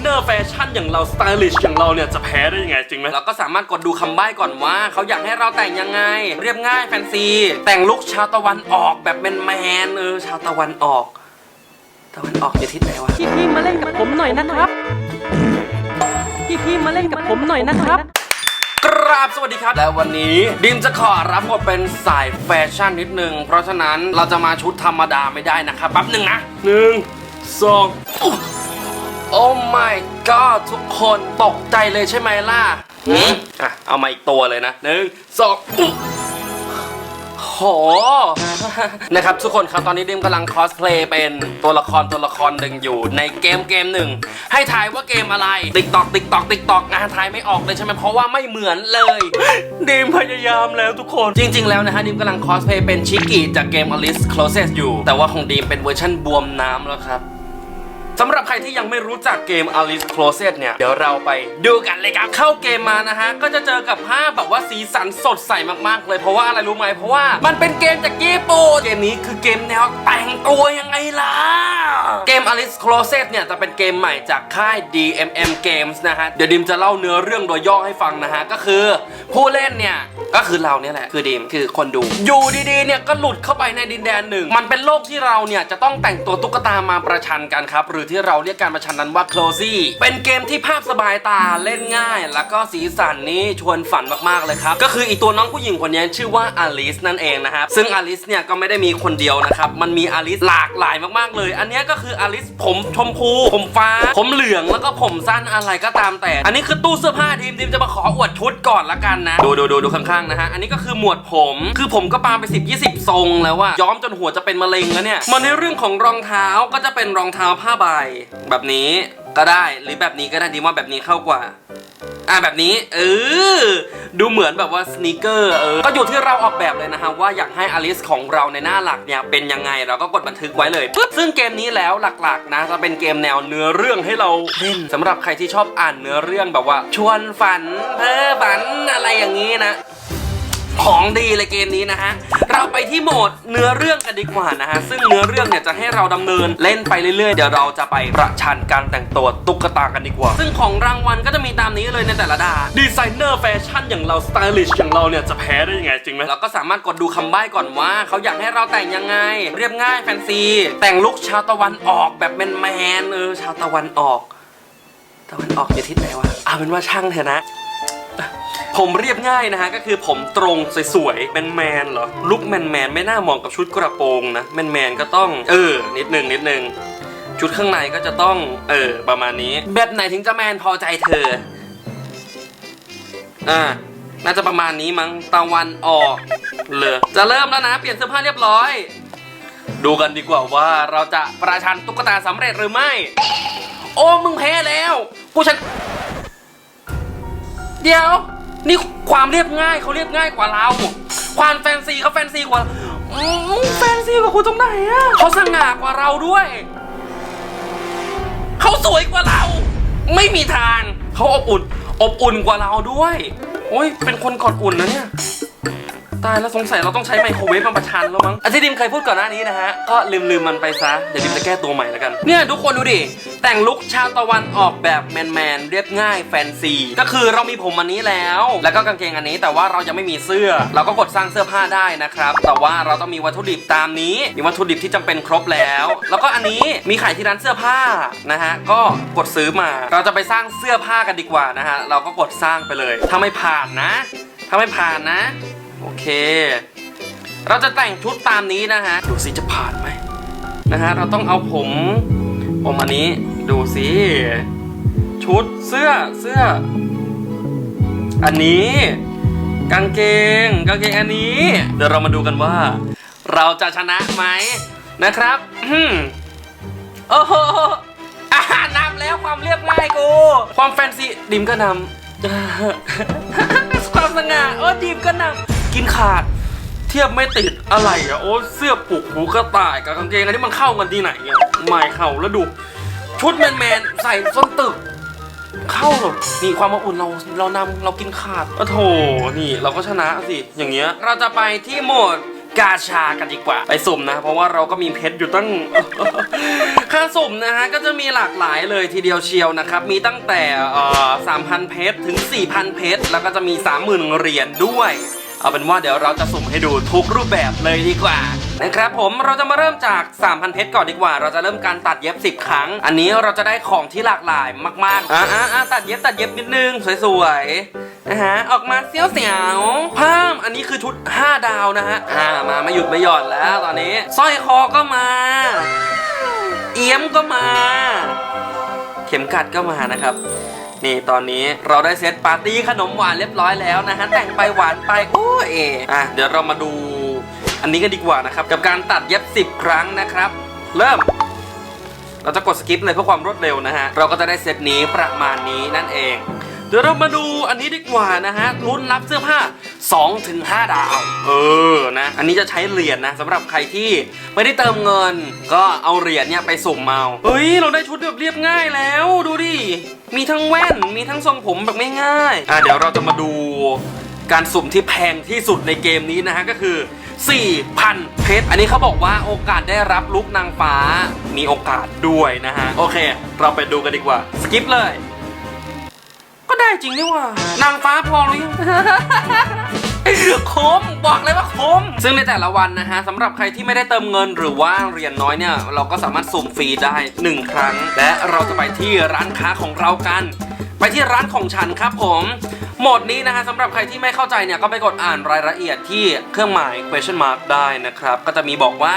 เนอร์แฟชั่นอย่างเราสไตลิชอย่างเราเนี่ยจะแพ้ได้ยังไงจริงไหมเราก็สามารถกดดูคำใบ้ก่อนว่า เขาอยากให้เราแต่งยังไง เรียบง่ายแฟนซี แต่งลุคชาวตะวันออกแบบแมนแมนๆเออชาวตะวันออก ตะวันออกอยู่ทิศไหนวะพี่พี่ๆมาเล่นกับผมหน่อยนะครับพี่พี่ๆมาเล่นกับผมหน่อยนะครับกราบสวัสดีครับ และวันนี้ดิมจะขอรับบทเป็นสายแฟชั่นนิดนึง เพราะฉะนั้นเราจะมาชุดธรรมดาไม่ได้นะครับแป๊บหนึ่งนะหนึ่งสอง โอ้ my god ทุกคนตกใจเลยใช่ไหมล่ะหืม อะ เอามาอีกตัวเลยนะหนึ่งสองอุ๊ยโห นะครับทุกคนครับตอนนี้ดิมกำลังคอสเพลย์เป็นตัวละครตัวละครหนึ่งอยู่ในเกมเกมหนึ่ง ให้ทายว่าเกมอะไร ติ๊กตอกติ๊กตอกติ๊กตอกงานทายไม่ออกเลยใช่ไหมเพราะว่าไม่เหมือนเลย ดิมพยายามแล้วทุกคน จริง ๆ แล้วนะฮะดิมกำลังคอสเพลย์เป็นชิกิจากเกม Alice Closest อยู่ แต่ว่าของดิมเป็นเวอร์ชันบวมน้ำแล้วครับ สำหรับใครที่ยังไม่รู้จักเกม Alice Closet เนี่ย เดี๋ยวเราไปดูกันเลยครับ เข้าเกมมานะฮะ ก็จะเจอกับภาพแบบว่าสีสันสดใสมากๆ เลยเพราะว่าอะไรรู้ไหมเพราะว่ามันเป็นเกมจากญี่ปุ่นเกมนี้คือเกมแนวแต่งตัวยังไงล่ะ เกม Alice Closet เนี่ย จะเป็นเกมใหม่จากค่าย DMM Games นะฮะ เดี๋ยวดิมจะเล่าเนื้อเรื่องโดยย่อให้ฟังนะฮะ ก็คือผู้เล่นเนี่ยก็คือเราเนี่ยแหละคือดิมคือคนดู อยู่ดีๆเนี่ยก็หลุดเข้าไปในดินแดนหนึ่ง มันเป็นโลกที่เราเนี่ยจะต้องแต่งตัวตุ๊กตามาประชันกันครับหรือที่เราเรียกการประชันนั้นว่า c l o s y เป็นเกมที่ภาพสบายตาเล่นง่าย แล้วก็สีสันนี้ชวนฝันมากๆเลยครับ ก็คืออีตัวน้องผู้หญิงคนนี้ชื่อว่าอลิสนั่นเองนะครับ ซึ่งอลิสเนี่ยก็ไม่ได้มีคนเดียวนะครับ มันมีอลิสหลากหลายมากๆเลย อันนี้ก็คืออลิสผมชมพู ผมฟ้า ผมเหลืองแล้วก็ผมสั้นอะไรก็ตามแต่ อันนี้คือตู้เสื้อผ้าทีมทีมจะมาขออวดชุดก่อนละกันนะ ดูดูดูดูข้างๆนะฮะ อันนี้ก็คือหมวดผม คือผมก็ปาไป 10 20 ทรงแล้วว่าย้อมจนหัวจะเป็นมะเร็งแล้วเนี่ยมาในเรื่องของรองเท้าก็จะเป็นรองเท้าผ้าใบแบบนี้ก็ได้หรือแบบนี้ก็ได้ดีว่าแบบนี้เข้ากว่า อะแบบนี้ เออ ดูเหมือนแบบว่าสเนีกเกอร์เออก็อยู่ที่เราออกแบบเลยนะฮะว่าอยากให้อลิสของเราในหน้าหลักเนี่ยเป็นยังไงเราก็กดบันทึกไว้เลยปึ๊บซึ่งเกมนี้แล้วหลักๆ นะจะเป็นเกมแนวเนื้อเรื่องให้เราเล่นสำหรับใครที่ชอบอ่านเนื้อเรื่องแบบว่า ชวนฝันเพ้อฝันอะไรอย่างนี้นะ ของดีเลยเกมนี้นะฮะ เราไปที่โหมดเนื้อเรื่องกันดีกว่านะฮะ ซึ่งเนื้อเรื่องเนี่ยจะให้เราดำเนินเล่นไปเรื่อยๆ เดี๋ยวเราจะไปประชันการแต่งตัวตุ๊กตากันดีกว่า ซึ่งของรางวัลก็จะมีตามนี้เลยในแต่ละดาดีไซเนอร์แฟชั่นอย่างเราสไตลิชอย่างเราเนี่ยจะแพ้ได้ยังไงจริงไหมเราก็สามารถกดดูคำใบ้ก่อนว่า เขาอยากให้เราแต่งยังไง เรียบง่ายแฟนซี แต่งลุคชาวตะวันออกแบบแมนๆเออชาวตะวันออก ตะวันออกอยู่ทิศไหนวะเอาเป็นว่าช่างเถอะนะ ผมเรียบง่ายนะฮะก็คือผมตรงสวยๆแมนแมนๆเหรอลุคแมนแมนๆไม่น่าเหมาะกับชุดกระโปรงนะแมนแมนๆก็ต้องเออนิดหนึ่งนิดหนึ่งชุดข้างในก็จะต้องเออประมาณนี้ แบบไหนถึงจะแมนพอใจเธออ่าน่าจะประมาณนี้มั้งตะวันออกเลยจะเริ่มแล้วนะ เปลี่ยนเสื้อผ้าเรียบร้อย ดูกันดีกว่าว่าเราจะประชันตุ๊กตาสำเร็จหรือไม่ โอ้มึงแพ้แล้ว กูฉันเดี๋ยว นี่ความเรียบง่ายเขาเรียบง่ายกว่าเรา ความแฟนซีเขาแฟนซีกว่าอืมแฟนซีกว่าคุณตรงไหนอะเขาสง่ากว่าเราด้วย เขาสวยกว่าเรา ไม่มีทางเขาอบอุ่น อบอุ่นกว่าเราด้วย โอ้ยเป็นคนกอดอุ่นนะเนี่ย ตายแล้วสงสัยเราต้องใช้ไมโครเวฟมาประชันแล้วมั้งอาที่ดิมเคยพูดก่อนหน้านี้นะฮะ ก็ลืมลืมมันไปซะ เดี๋ยวดิมจะแก้ตัวใหม่แล้วกัน เนี่ยทุกคนดูดิ แต่งลุคชาวตะวันออกแบบแมนแมนเรียบง่ายแฟนซี ก็คือเรามีผมอันนี้แล้ว แล้วก็กางเกงอันนี้แต่ว่าเรายังไม่มีเสื้อ เราก็กดสร้างเสื้อผ้าได้นะครับ แต่ว่าเราต้องมีวัตถุดิบตามนี้ มีวัตถุดิบที่จำเป็นครบแล้ว แล้วก็อันนี้มีขายที่ร้านเสื้อผ้านะฮะ ก็กดซื้อมา เราจะไปสร้างเสื้อผ้ากันดีกว่านะฮะ เราก็กดสร้างไปเลย ถ้าไม่ผ่านนะ ถ้าไม่ผ่านนะ โอเค เราจะแต่งชุดตามนี้นะฮะ ดูสิจะผ่านไหมนะฮะ เราต้องเอาผม ผมอันนี้ ดูสิ ชุดเสื้อเสื้อ อันนี้ กางเกง กางเกงอันนี้ เดี๋ยวเรามาดูกันว่า เราจะชนะไหมนะครับอืมโอ้โหนำแล้วความเรียบง่ายกู ความแฟนซีดิมก็นำความสง่าโอ้ดิมก็นำ กินขาด เทียบไม่ติดอะไรอะโอ้เสื้อปลุกหูกระต่ายกับกางเกงอันนี้มันเข้ากันที่ไหนอะไม่เข้าแล้วดู ชุดแมนแมนๆใส่ส้นตึก เข้าหรอนี่ความอบอุ่นเราเรานำเรากินขาดโอ้โถนี่เราก็ชนะสิอย่างเงี้ยเราจะไปที่โหมดกาชากันดีกว่า ไปสุ่มนะ เพราะว่าเราก็มีเพชรอยู่ตั้ง ค่าสุ่มนะฮะ ก็จะมีหลากหลายเลยทีเดียวเชียวนะครับ มีตั้งแต่เอ่อ3,000เพชรถึง 4,000 เพชร แล้วก็จะมี 30,000 เหรียญด้วย เอาเป็นว่าเดี๋ยวเราจะสุ่มให้ดูทุกรูปแบบเลยดีกว่านะครับผมเราจะมาเริ่มจาก 3,000 เพชรก่อนดีกว่า เราจะเริ่มการตัดเย็บ 10 ครั้ง อันนี้เราจะได้ของที่หลากหลายมากๆอ่าอ่าอ่าตัดเย็บตัดเย็บนิดนึงสวยๆนะฮะออกมาเสี้ยวเสียวๆพามอันนี้คือชุด 5 ดาวนะฮะอ่ามาไม่หยุดไม่หย่อนแล้วตอนนี้สร้อยคอก็มา เอี้ยมก็มา เข็มกัดก็มานะครับ นี่ตอนนี้เราได้เซตปาร์ตี้ขนมหวานเรียบร้อยแล้วนะฮะแต่งไปหวานไปโอ้ยอะเดี๋ยวเรามาดูอันนี้กันดีกว่านะครับ กับการตัดเย็บ 10 ครั้งนะครับ เริ่ม เราจะกดสกิปเลยเพื่อความรวดเร็วนะฮะเราก็จะได้เซตนี้ประมาณนี้นั่นเอง เดี๋ยวเรามาดูอันนี้ดีกว่านะฮะลุ้นรับเสื้อผ้า2ถึง5ดาว เออนะ อันนี้จะใช้เหรียญนะสำหรับใครที่ไม่ได้เติมเงิน ก็เอาเหรียญเนี่ยไปสุ่มเอาเฮ้ย เราได้ชุดแบบเรียบง่ายแล้ว ดูดิ มีทั้งแว่น มีทั้งทรงผมแบบง่ายๆอะเดี๋ยวเราจะมาดูการสุ่มที่แพงที่สุดในเกมนี้นะฮะก็คือ 4,000 เพชร อันนี้เขาบอกว่าโอกาสได้รับลุกนางฟ้า มีโอกาสด้วยนะฮะ โอเค เราไปดูกันดีกว่า สกิปเลย จริงนี่หว่านางฟ้าพอหรือยังคมบอกเลยว่าคม ซึ่งในแต่ละวันนะฮะสำหรับใครที่ไม่ได้เติมเงินหรือว่าเรียญน้อยเนี่ย เราก็สามารถสุ่มฟรีได้ 1 ครั้ง และเราจะไปที่ร้านค้าของเรากัน ไปที่ร้านของฉันครับผมโหมดนี้นะฮะสำหรับใครที่ไม่เข้าใจเนี่ยก็ไปกดอ่านรายละเอียดที่เครื่องหมาย question mark ได้นะครับ ก็จะมีบอกว่า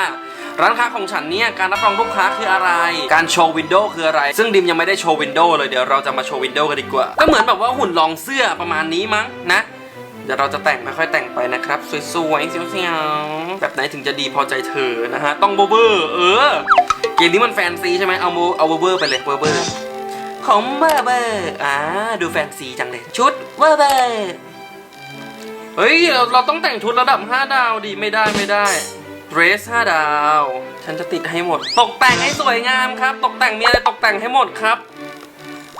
ร้านค้าของฉันเนี่ยการรับรองลูกค้าคืออะไร การโชว์วินโดว์คืออะไร ซึ่งดิมยังไม่ได้โชว์วินโดว์เลยเดี๋ยวเราจะมาโชว์วินโดว์กันดีกว่า ก็เหมือนแบบว่าหุ่นรองเสื้อประมาณนี้มั้งนะเดี๋ยวเราจะแต่งค่อยๆแต่งไปนะครับ สวยๆเสียวๆแบบไหนถึงจะดีพอใจเธอนะฮะต้องเบอร์เบอร์เออเกมนี้มันแฟนซีใช่ไหมเอาเอาเบอร์เบอร์ไปเลยเบอร์เบอร์ของเบอร์เบอร์อ่าดูแฟนซีจังเลยชุดเบอร์เบอร์เฮ้ยเราเราต้องแต่งชุดระดับ 5 ดาวดีไม่ได้ไม่ได้ เดรส5ดาว ฉันจะติดให้หมด ตกแต่งให้สวยงามครับ ตกแต่งมีอะไรตกแต่งให้หมดครับ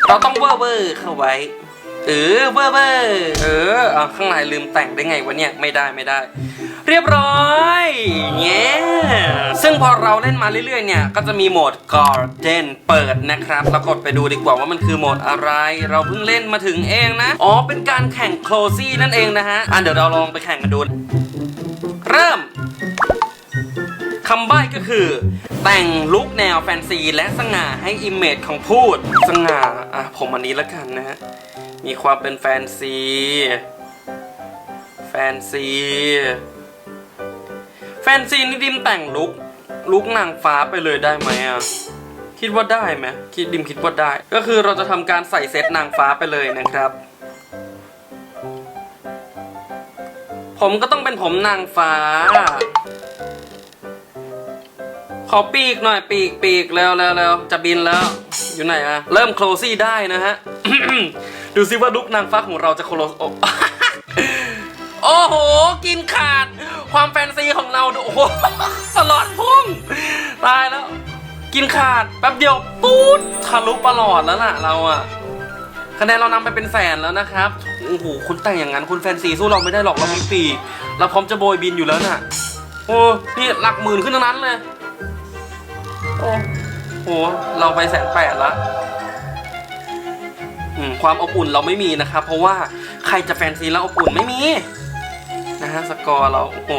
เราต้องเบอร์เบอร์เข้าไว้ เออเบอร์เบอร์เออเอาข้างในลืมแต่งได้ไงวะเนี่ยไม่ได้ไม่ได้ เรียบร้อยเงี้ยซึ่งพอเราเล่นมาเรื่อยๆเนี่ย ก็จะมีโหมด Garden เปิดนะครับ เรากดไปดูดีกว่าว่ามันคือโหมดอะไร เราเพิ่งเล่นมาถึงเองนะ อ๋อเป็นการแข่ง c l o s y นั่นเองนะฮะอะเดี๋ยวเราลองไปแข่งกันดู เริ่ม คำใบ้ก็คือ แต่งลุคแนวแฟนซีและสง่าให้อิมเมจของพูด สง่าอะผมอันนี้ล้วกันนะฮะ มีความเป็นแฟนซี แฟนซี แฟนซีนี่ดิมแต่งลุคลุคนางฟ้าไปเลยได้ไหมอะคิดว่าได้ไหมคิดดิมคิดว่าได้ ก็คือเราจะทำการใส่เซตนางฟ้าไปเลยนะครับ ผมก็ต้องเป็นผมนางฟ้า ขอปีกหน่อยปีกปีกแล้วแล้วแล้วจะบินแล้วอยู่ไหนอะเริ่มโคลซี่ได้นะฮะ ดูซิว่าลุกนางฟ้าของเราจะโคลสโอโอ้โห กินขาด ความแฟนซีของเราดูโอ้โหตลอดพุ่งตายแล้ว กินขาดแป๊บเดียวปู๊ดทะลุประหลอดแล้วล่ะเราอะคะแนนเรานำไปเป็นแสนแล้วนะครับโอ้โหคุณแต่งอย่างนั้นคุณแฟนซีสู้เราไม่ได้หรอกเรามีปีกเราพร้อมจะโบยบินอยู่แล้วน่ะโอ้นี่หลักหมื่นขึ้นทั้งนั้นเลย โอ้โห เราไปแสนแปดละอืมความอบอุ่นเราไม่มีนะครับ เพราะว่าใครจะแฟนซีแล้วอบอุ่นไม่มี นะฮะ สกอร์เราโอ้โห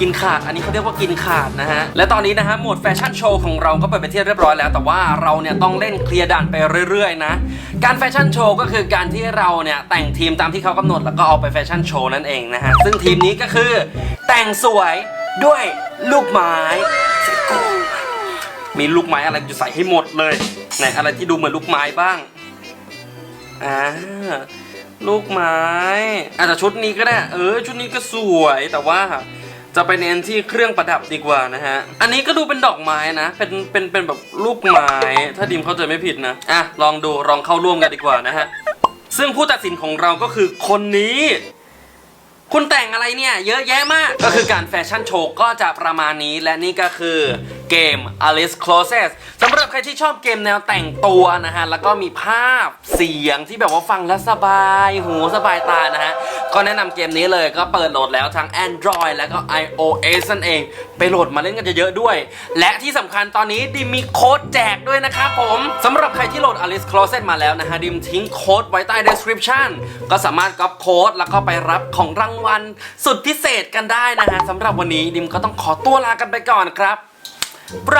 กินขาด อันนี้เขาเรียกว่ากินขาดนะฮะ และตอนนี้นะฮะโหมดแฟชั่นโชว์ของเราก็เปิดไปที่เรียบร้อยแล้ว แต่ว่าเราเนี่ยต้องเล่นเคลียร์ด่านไปเรื่อยๆนะ การแฟชั่นโชว์ก็คือการที่เราเนี่ยแต่งทีมตามที่เขากำหนดแล้วก็เอาไปแฟชั่นโชว์นั่นเองนะฮะ ซึ่งทีมนี้ก็คือแต่งสวยด้วยลูกไม้สกู มีลูกไม้อะไรจะใส่ให้หมดเลยไหนอะไรที่ดูเหมือนลูกไม้บ้างอ่าลูกไม้อาจจะชุดนี้ก็ได้ เออ ชุดนี้ก็สวยแต่ว่าจะไปเน้นที่เครื่องประดับดีกว่านะฮะ อันนี้ก็ดูเป็นดอกไม้นะ เป็น เป็น เป็นแบบลูกไม้ ถ้าดิมเข้าใจไม่ผิดนะ อะ ลองดู ลองเข้าร่วมกันดีกว่านะฮะ ซึ่งผู้ตัดสินของเราก็คือคนนี้ คุณแต่งอะไรเนี่ย เยอะแยะมาก ก็คือการแฟชั่นโชว์ก็จะประมาณนี้ และนี่ก็คือ เกม Alice Closes สำหรับใครที่ชอบเกมแนวแต่งตัวนะฮะ แล้วก็มีภาพเสียงที่แบบว่าฟังแล้วสบาย หูสบายตานะฮะ ก็แนะนำเกมนี้เลยก็เปิดโหลดแล้วทั้ง Android แล้วก็ iOS นั่นเอง ไปโหลดมาเล่นกันเยอะๆด้วย และที่สำคัญตอนนี้ดิมมีโค้ดแจกด้วยนะครับผมสำหรับใครที่โหลด Alice Closet มาแล้วนะฮะดิมทิ้งโค้ดไว้ใต้ description ก็สามารถก๊อปโค้ดแล้วก็ไปรับของรางวัลสุดพิเศษกันได้นะฮะสำหรับวันนี้ดิมก็ต้องขอตัวลากันไปก่อนครับ ไบร